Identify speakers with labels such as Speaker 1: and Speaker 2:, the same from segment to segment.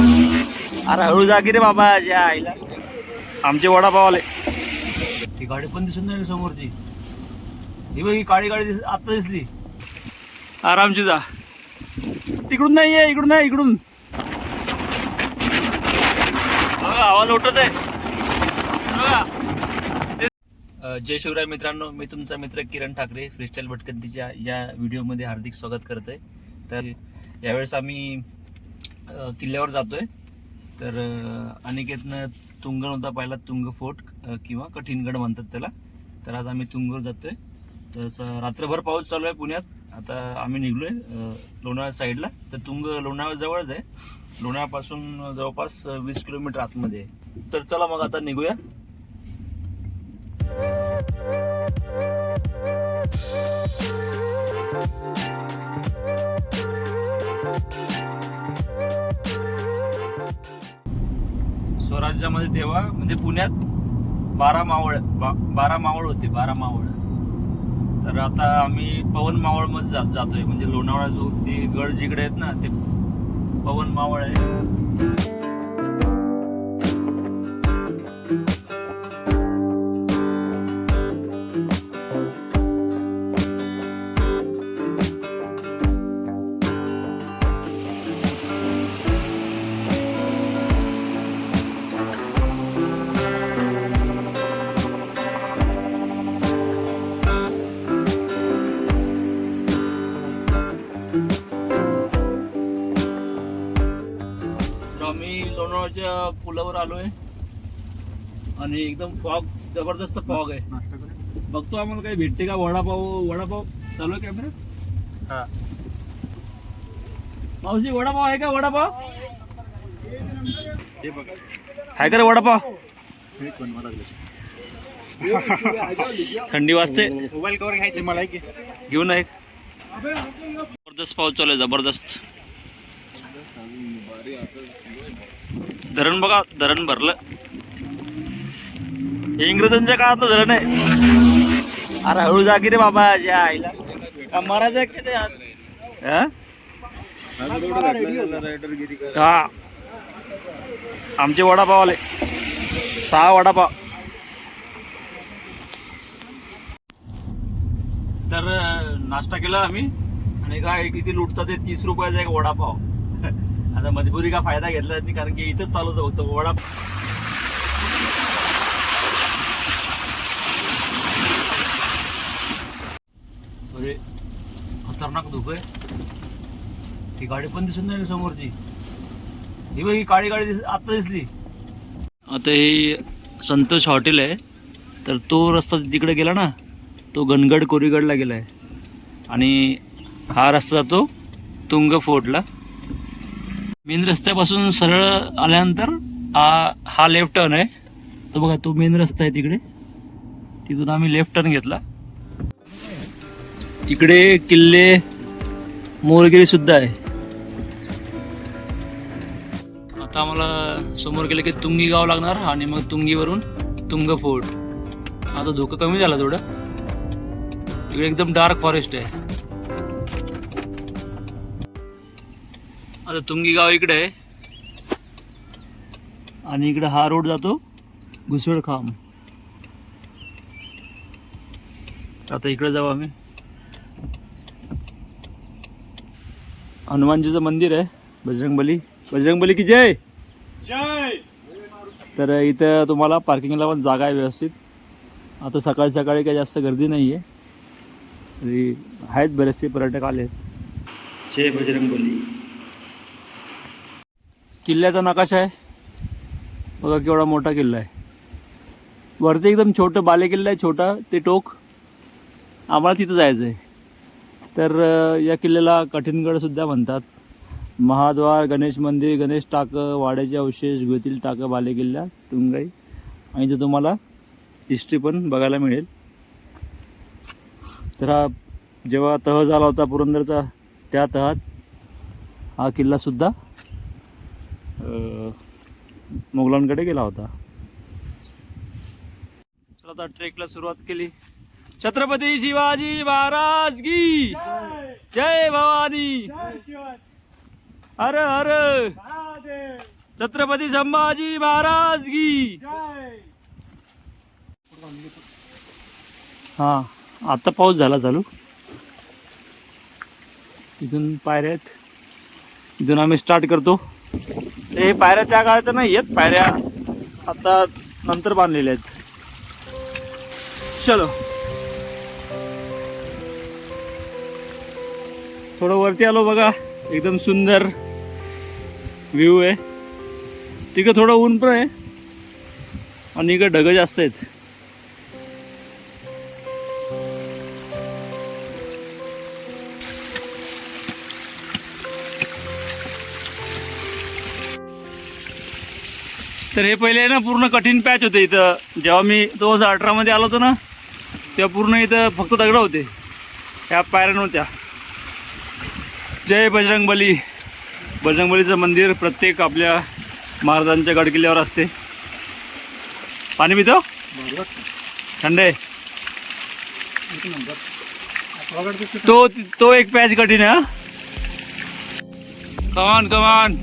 Speaker 1: अरे हळू जा की रे बाबा या आईला. आमचे वडापाव आले ती गाडी पण दिसून नाही समोरची. ही बघ ही काळी गाडी दिस आत्ता दिसली. आरामची जा. तिकडून नाही आहे इकडून नाही इकडून. आवाज उठत आहे. जय शिवराय मित्रांनो मी तुमचा मित्र किरण ठाकरे फ्रीस्टाईल भटकंतीच्या या व्हिडिओमध्ये हार्दिक स्वागत करत आहे तर यावेळेस आम्ही किल्ल्यावर जातोय. तर अनिकेतनं तुंग होता पहिला तुंग फोर्ट किंवा कठीणगड म्हणतात त्याला. तर आज आम्ही तुंगवर जातोय. तर रात्रभर पाऊस चालू आहे पुण्यात. आता आम्ही निघलोय अ, लोणावळा साईडला. तर तुंग लोणावळ्या जवळच आहे. लोणावळ्यापासून जवळपास वीस किलोमीटर आतमध्ये आहे. तर चला मग आता निघूया. त्याच्यामध्ये तेव्हा म्हणजे पुण्यात बारा मावळ बा- बारा मावळ होते बारा मावळ. तर आता आम्ही पवन मावळमध्ये जात जातोय. म्हणजे लोणावळा जो ते गड जिकडे आहेत ना ते पवन मावळ आहे. पुलावर आलोय. आणि एकदम फॉग जबरदस्त फॉग आहे. बघतो आम्हाला काही भेटते का वडापाव वडापाव चालू आहे कॅमेरा मावशी वडापाव आहे का वडापाव? आहे का रे वडापाव? थंडी वाजते.
Speaker 2: मोबाईल कवर घ्यायचे मला
Speaker 1: घेऊन एक जबरदस्त पाऊस चालू आहे जबरदस्त. धरण बघा धरण भरलं. इंग्रजांच्या काळातलं धरण आहे. अरे हळू जागी रे बाबा या आईला. का हा? आमचे वडापाव आले सहा वडापाव. तर नाश्ता केला आम्ही. आणि काय किती लुटतात ते तीस रुपयाचा एक वडापाव. आता मजबुरी का फायदा घेतला नाही कारण की इथंच चालू होतं फक्त वडा अरे खतरनाक धूप आहे. ती गाडी पण दिसून नाही समोरची. ही बघ ही काळी गाडी दिस आत्ता दिसली. आता हे संतोष हॉटेल आहे. तर तो रस्ता तिकडे गेला ना तो गणगड कोरीगडला गेला आहे आणि हा रस्ता जातो तुंग फोर्टला मेन रस्त्यापासून सरळ आल्यानंतर हा हा लेफ्ट टर्न आहे. तो बघा तो मेन रस्ता आहे तिकडे. तिथून आम्ही लेफ्ट टर्न घेतला. इकडे किल्ले मोरगिरी सुद्धा आहे. आता आम्हाला समोर गेलं की तुंगी गाव लागणार आणि मग तुंगीवरून तुंग फोर्ट आता धोका कमी झाला थोडं इकडे एकदम डार्क फॉरेस्ट आहे. आता तुंगी गाव इकडे आहे. आणि इकडे हा रोड जातो घुसळ खांब. आता इकडे जाऊ आम्ही. हनुमानजीचं मंदिर आहे बजरंगबली. बजरंगबली की जय?
Speaker 2: जय!
Speaker 1: तर इथं तुम्हाला पार्किंगला पण जागा आहे व्यवस्थित. आता सकाळी सकाळी काही जास्त गर्दी नाही आहे तरी आहेत बरेचसे पर्यटक आले जय बजरंगबली. किल्ल्याचा नकाशा आहे. बघा केवढा मोठा किल्ला आहे. वरती एकदम छोटं बाले किल्ला आहे छोटा ते टोक. आम्हाला तिथं जायचं आहे तर या किल्ल्याला कठीणगडसुद्धा म्हणतात. महाद्वार गणेश मंदिर गणेश टाकं वाड्याचे अवशेष गुहेतील टाकं बाले किल्ला तुंगाई. आणि ते तुम्हाला हिस्ट्री पण बघायला मिळेल. तर हा जेव्हा तह झाला होता पुरंदरचा त्या तहात हा किल्लासुद्धा मोगलांकडे गेला होता. चला आता ट्रेकला सुरुवात केली. छत्रपती शिवाजी महाराज की? जय भवानी. हर हर.
Speaker 2: महादेव
Speaker 1: छत्रपती संभाजी महाराज की? हा आता पाऊस झाला चालू. इथून पायऱ्या आहेत. इथून आम्ही स्टार्ट करतो. हे पायऱ्या त्या काळाच्या नाही आहेत पायऱ्या आता नंतर बांधलेल्या आहेत. चलो. थोडं वरती आलो बघा एकदम सुंदर व्ह्यू आहे. तिकडे थोडं ऊन पण आहे. आणि इकडे ढगं जास्त आहेत. तर हे पहिले ना पूर्ण कठीण पॅच होते इथं. जेव्हा मी दोन हजार अठरामध्ये आलो होतो ना तेव्हा पूर्ण इथं फक्त दगडं होते. ह्या पायऱ्या नव्हत्या जय बजरंगबली बजरंगबलीचं मंदिर प्रत्येक आपल्या महाराजांच्या गडकिल्ल्यावर असते. पाणी पितो? थंड आहे. तो तो एक पॅच कठीण आहे कमान कमान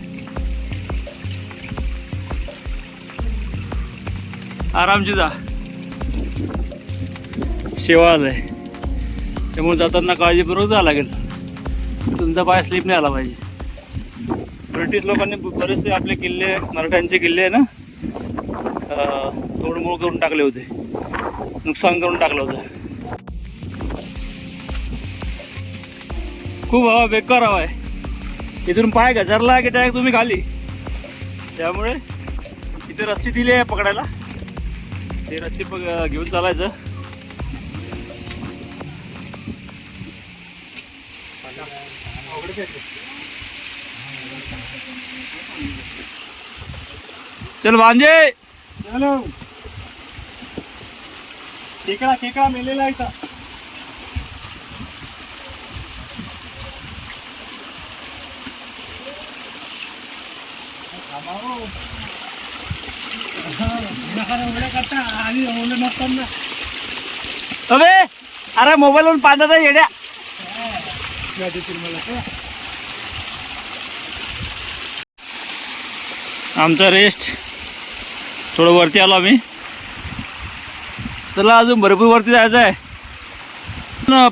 Speaker 1: आरामची जा. शेवा आहे त्यामुळे जाताना काळजीपूर्वक जावं लागेल. तुमचा पाय स्लिप नाही आला पाहिजे. ब्रिटिश लोकांनी बरेचसे आपले किल्ले मराठ्यांचे किल्ले आहे ना तोडमोड करून टाकले होते. नुकसान करून टाकलं होतं. खूप हवा बेकार हवा आहे. इथून पाय घसरला की डायरेक्ट तुम्ही खाली. त्यामुळे इथे रस्सी दिली आहे पकडायला. ते रस्सी घेऊन चालायचं. चल भांजे.
Speaker 2: चलो. खेकडा खेकडा मेलेला आहे इथं.
Speaker 1: अबे अरे मोबाईलवरून पाहता येड्या. आमचा रेस्ट थोडं वरती आलो आम्ही. चला अजून भरपूर वरती जायचं आहे.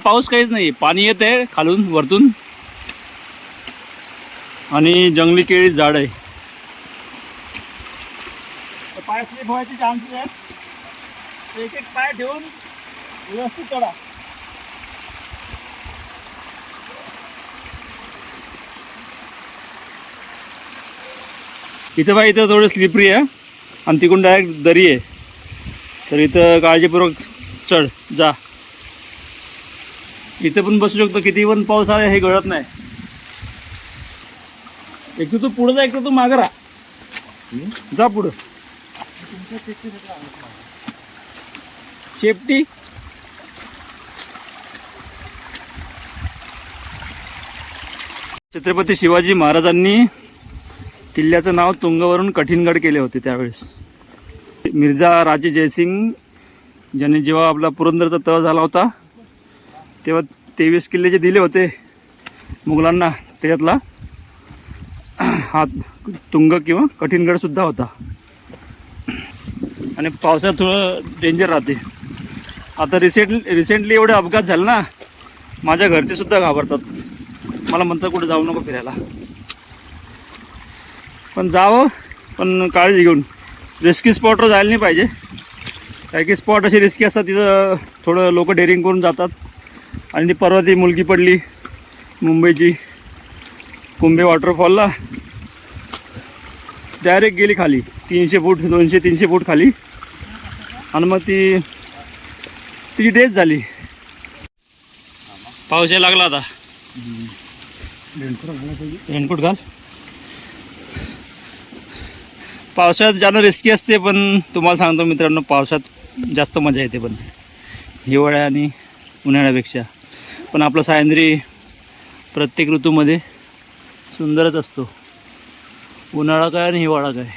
Speaker 1: पाऊस काहीच नाही. पाणी येत आहे खालून वरतून. आणि जंगली केळी झाड आहे. पाय स्लिप व्हायचे चान्सेस आहेत. एक एक पाय ठेवून व्यवस्थित चढा. इथं बा इथं थोडं स्लिपरी आहे. आणि तिकडून डायरेक्ट दरी आहे. तर इथं काळजीपूर्वक चढ जा. इथं पण बसू शकतो. किती पण पाऊस आला हे गळत नाही. एक तर तू पुढं जा एक तर तू मागं राहा. जा पुढं. शेपटी छत्रपती शिवाजी महाराजांनी किल्ल्याचं नाव तुंगवरून कठीणगड केले होते त्यावेळेस. मिर्झा राजे जयसिंग ज्याने जेव्हा आपला पुरंदरचा तळ झाला होता तेव्हा तेवीस किल्ले जे दिले होते मुघलांना त्याच्यातला हा तुंग किंवा कठीणगडसुद्धा होता. आणि पावसात थोडं डेंजर राहते. आता रिसेंट रिसेंटली एवढे अपघात झाले ना माझ्या घरचेसुद्धा घाबरतात. मला म्हणतात कुठे जाऊ नको फिरायला. पण जावं पण काळजी घेऊन. रिस्की स्पॉटवर जायला नाही पाहिजे. काही काही स्पॉट असे रिस्की असतात तिथं थोडं लोक डेअरिंग करून जातात. आणि ती परवा ती मुलगी पडली मुंबईची कुंभे वॉटरफॉलला डायरेक्ट गेली खाली तीनशे फूट दोनशे तीनशे फूट खाली. आणि मग ती तिची डेथ झाली. पाऊस यायला लागला आता. रेनकोट घाल. पावसाळ्यात जाणं रिस्की असते पण तुम्हाला सांगतो मित्रांनो पावसात जास्त मजा येते पण. हिवाळ्या आणि उन्हाळ्यापेक्षा. पण आपला सायंद्री प्रत्येक ऋतूमध्ये सुंदरच असतो. उन्हाळा काय आणि हिवाळा काय?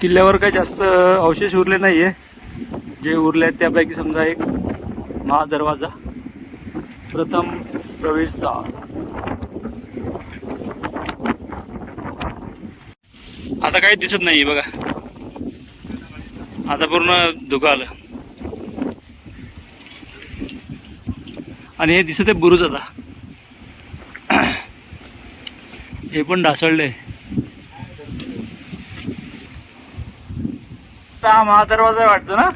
Speaker 1: किल्ल्यावर काही जास्त अवशेष उरले नाही आहे जे उरले आहेत त्यापैकी समजा एक महादरवाजा प्रथम प्रवेशद्वार. आता काही दिसत नाही बघा. आता पूर्ण धुकं आलं. आणि हे दिसत आहे बुरुज आता. हे पण ढासळले हा महादरवाजा वाटतो ना?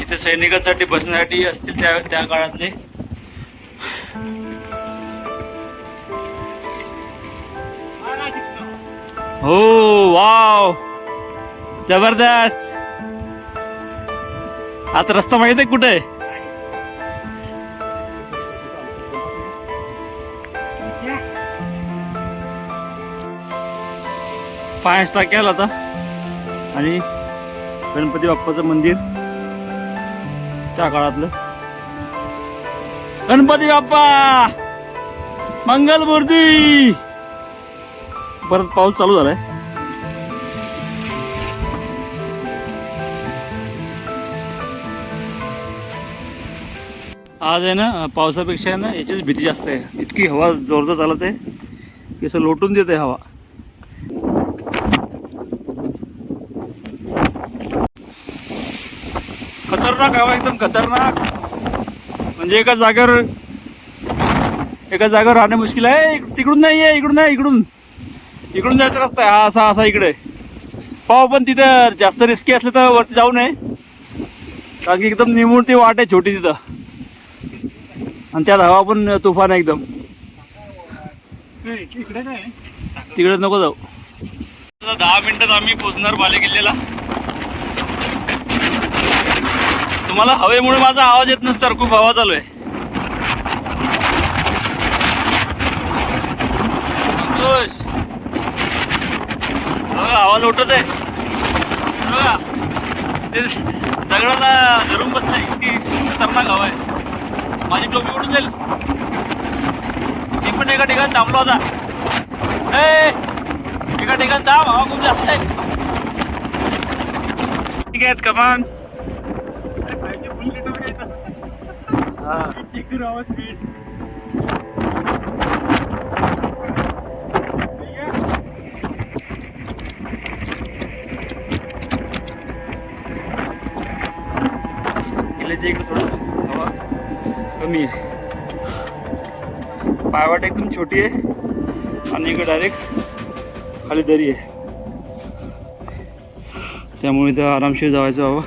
Speaker 1: इथे सैनिकांसाठी बसण्यासाठी असतील त्या त्या काळातले. हो वाव. जबरदस्त. आता रस्ता माहीत आहे कुठे? पाय पाच केला होता. आता आणि गणपती बाप्पाचं मंदिर त्या काळातलं. गणपती बाप्पा! मंगलमूर्ती! परत पाऊस चालू झालाय. आज आहे ना पावसापेक्षा आहे ना याचीच भीती जास्त आहे. इतकी हवा जोरदार चालत आहे की असं लोटून देते हवा. खतरनाक हवा एकदम खतरनाक. म्हणजे एका जागेवर एका जागेवर राहणं मुश्किल आहे. तिकडून नाही आहे इकडून नाही इकडून. इकडून जायचा रस्ता आहे. हा असा असा इकडे. पाव पण तिथं जास्त रिस्की असलं तर वरती जाऊ नये. कारण की एकदम निमूर्ती ती वाट आहे छोटी तिथं. आणि त्यात हवा पण तुफान आहे एकदम.
Speaker 2: इकडे
Speaker 1: तिकडे नको जाऊ. दहा मिनिटात आम्ही पोचणार बाले किल्ल्याला मला हवेमुळे माझा आवाज येत नसतो खूप हवा चालू आहे. संतोष. उठत आहे. बघा ते दगडाला धरून बसलाय इतकी खतरनाक हवा आहे. माझी टोपी उडून जाईल. मी पण एका ठिकाणी थांबलो होता एका ठिकाणी थांब हवा खूप जास्त आहे. ठीक आहेत कमान
Speaker 2: चेक करू आवाज
Speaker 1: किल्ल्याच्या इकडे थोडं हवा कमी आहे पायवाट एकदम छोटी आहे आणि इकडे डायरेक्ट खाली दरी आहे त्यामुळे इथं आरामशीर जायचं बाबा.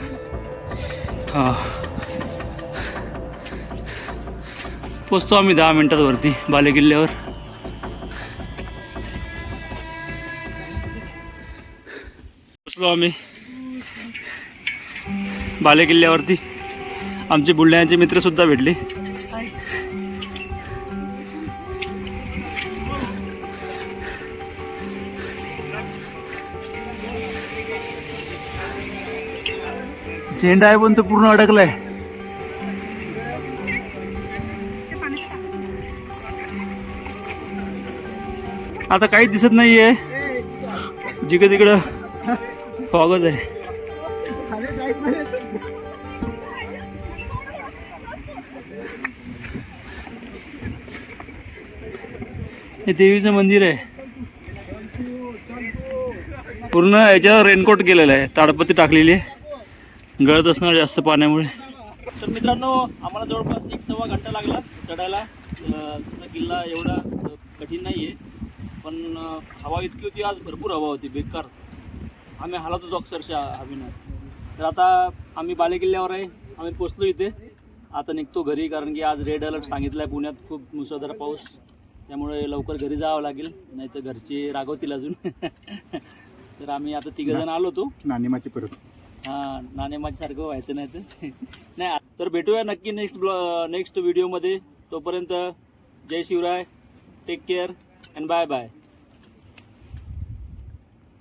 Speaker 1: हा. पोचतो आम्ही दहा मिनटात वरती बाले किल्ल्यावर पोचलो आम्ही. बाले किल्ल्यावरती आमचे बुलढाण्याचे मित्र सुद्धा भेटले. झेंडा आहे पण तो पूर्ण अडकलाय. आता काही दिसत नाहीये. जिकडे तिकडं फॉगच आहे. हे देवीचं मंदिर आहे. पूर्ण याच्यावर रेनकोट केलेलं आहे. ताडपत्ती टाकलेली आहे. गळत असणार जास्त पाण्यामुळे. तर मित्रांनो आम्हाला जवळपास एक सव्वा घंटा लागला चढायला. किल्ला एवढा कठीण नाही आहे पण हवा इतकी होती आज भरपूर हवा होती बेकार. आम्ही हालत होतो अक्षरशः अभिनय तर आता आम्ही बाले किल्ल्यावर आहे आम्ही पोचलो इथे. आता निघतो घरी कारण की आज रेड अलर्ट सांगितला आहे पुण्यात खूप मुसळधार पाऊस. त्यामुळे लवकर घरी जावं लागेल नाही तर घरचे रागवतील अजून. तर आम्ही आता तिघजण आलो होतो.
Speaker 2: नानिमाची परत.
Speaker 1: हां नाणे माझ्यासारखं व्हायचं नाही तर. नाही तर भेटूया नक्की नेक्स्ट ब्लॉ नेक्स्ट व्हिडिओमध्ये तोपर्यंत जय Shivrai take care and bye bye